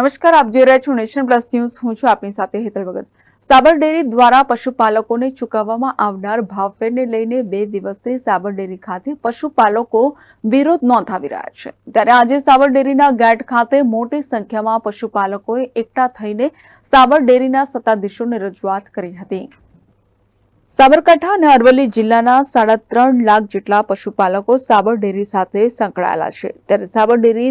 નમસ્કાર, આપ જોઈ રહ્યા છો નેશન પ્લસ ન્યૂઝ. હું છું આપની સાથે હેતલ ભગત. સાબર ડેરી દ્વારા પશુપાલકોને ચૂકવવામાં આવનાર ભાવફેરને લઈને બે દિવસથી સાબર ડેરી ખાતે પશુપાલકો વિરોધ નોંધાવી રહ્યા છે. ત્યારે આજે સાબર ડેરીના ગેટ ખાતે મોટી સંખ્યામાં પશુપાલકોએ એકઠા થઈને સાબર ડેરીના સત્તાધીશોને રજૂઆત કરી હતી. સાબરકાંઠા અને અરવલ્લી જિલ્લાના સાડા ત્રણ લાખ જેટલા પશુપાલકો સાબર ડેરી સાથે સંકળાયેલા છે. ત્યારે સાબર ડેરી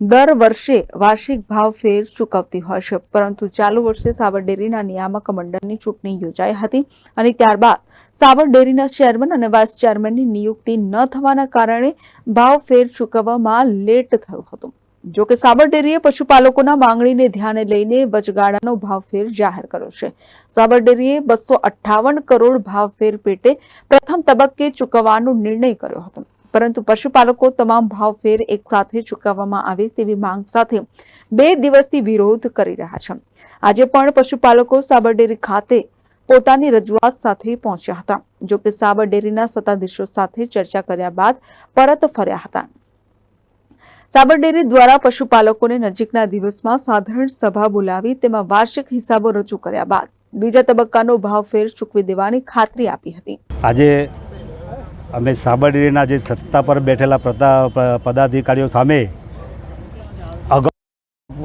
દર વર્ષે વાર્ષિક ભાવ ફેર ચૂકવતી હોય છે. પરંતુ ચાલુ વર્ષે સાબર ડેરીના નિયામક મંડળની ચૂંટણી યોજાઈ હતી અને ત્યારબાદ સાબર ડેરીના ચેરમેન અને વાઇસ ચેરમેનની નિયુક્તિ ન થવાના કારણે ભાવ ફેર ચૂકવવામાં લેટ થયું હતું. જો કે સાબર ડેરીએ પશુપાલકોના માંગણીને ધ્યાને લઈને વચગાળાનો ભાવફેર જાહેર કર્યો છે. સાબર ડેરીએ બસો કરોડ ભાવફેર પેટે પ્રથમ તબક્કે ચૂકવવાનો નિર્ણય કર્યો હતો. પરંતુ પશુપાલકો તમામ ભાવફેર એકસાથે ચૂકવવામાં આવે તેવી માંગ સાથે બે દિવસથી વિરોધ કરી રહ્યા છે. આજે પણ પશુપાલકો સાબરડેરી ખાતે પોતાની રજૂઆત સાથે પહોંચ્યા હતા, જો કે સાબર સત્તાધીશો સાથે ચર્ચા કર્યા બાદ પરત ફર્યા હતા. સાબર ડેરી દ્વારા પશુપાલકોને નજીકના દિવસમાં સાધારણ સભા બોલાવી તેમાં વાર્ષિક હિસાબો રજૂ કર્યા બાદ બીજા તબક્કાનો ભાવ ફેર ચૂકવી દેવાની ખાતરી આપી હતી. આજે અમે સાબરડીના જે સત્તા પર બેઠેલા પદાધિકારીઓ સામે અગાઉ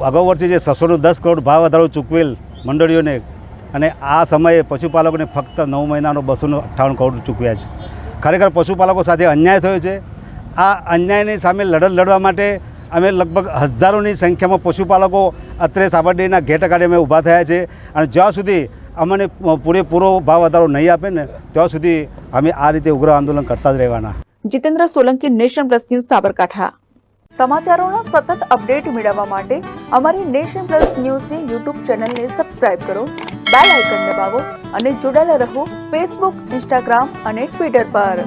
અગાઉ વર્ષે જે છસોનો દસ કરોડ ભાવ વધારો ચૂકવેલ મંડળીઓને અને આ સમયે પશુપાલકોને ફક્ત નવ મહિનાનો બસોનો અઠ્ઠાવન કરોડ ચૂકવ્યા છે. ખરેખર પશુપાલકો સાથે અન્યાય થયો છે. આ અન્યાયની સામે લડત લડવા માટે અમે લગભગ હજારોની સંખ્યામાં પશુપાલકો અત્રે સાબરડીના ઘેટ અગાડી અમે ઊભા થયા છે અને જ્યાં સુધી અમને પૂરેપૂરો ભાવ વધારો નહીં આપે ને, ત્યાં સુધી અમે આ રીતે ઉગ્ર આંદોલન કરતા જ રહેવાના. Jitendra Solanki, nation plus news, Sabarkantha. સમાચારોના સતત અપડેટ મેળવવા માટે અમારી નેશન પ્લસ ન્યૂઝની યુટ્યુબ ચેનલને સબસ્ક્રાઇબ કરો, બેલ આઇકન દબાવો અને જોડાયેલા રહો ફેસબુક, ઇન્સ્ટાગ્રામ અને ટ્વિટર પર.